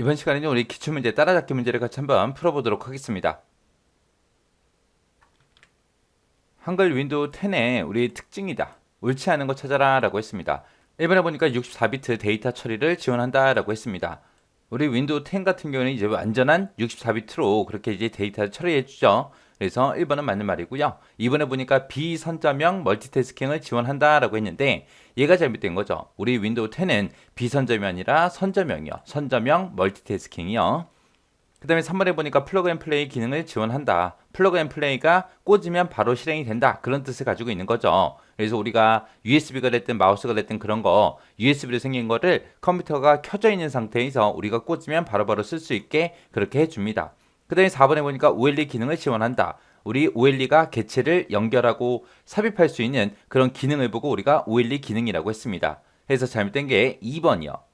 이번 시간에는 우리 기출문제 따라잡기 문제를 같이 한번 풀어보도록 하겠습니다. 한글 윈도우 10의 우리 특징이다. 옳지 않은 거 찾아라 라고 했습니다. 1번에 보니까 64비트 데이터 처리를 지원한다 라고 했습니다. 우리 윈도우 10 같은 경우는 이제 완전한 64비트로 그렇게 이제 데이터를 처리해 주죠. 그래서 1번은 맞는 말이고요. 2번에 보니까 비선저명 멀티태스킹을 지원한다라고 했는데 얘가 잘못된 거죠. 우리 윈도우 10은 비선저명이 아니라 선저명이요. 선저명 멀티태스킹이요. 그 다음에 3번에 보니까 플러그 앤 플레이 기능을 지원한다. 플러그 앤 플레이가 꽂으면 바로 실행이 된다. 그런 뜻을 가지고 있는 거죠. 그래서 우리가 USB가 됐든 마우스가 됐든 그런 거 USB로 생긴 거를 컴퓨터가 켜져 있는 상태에서 우리가 꽂으면 바로바로 쓸 수 있게 그렇게 해줍니다. 그 다음에 4번에 보니까 OLE 기능을 지원한다. 우리 OLE가 개체를 연결하고 삽입할 수 있는 그런 기능을 보고 우리가 OLE 기능이라고 했습니다. 그래서 잘못된 게 2번이요.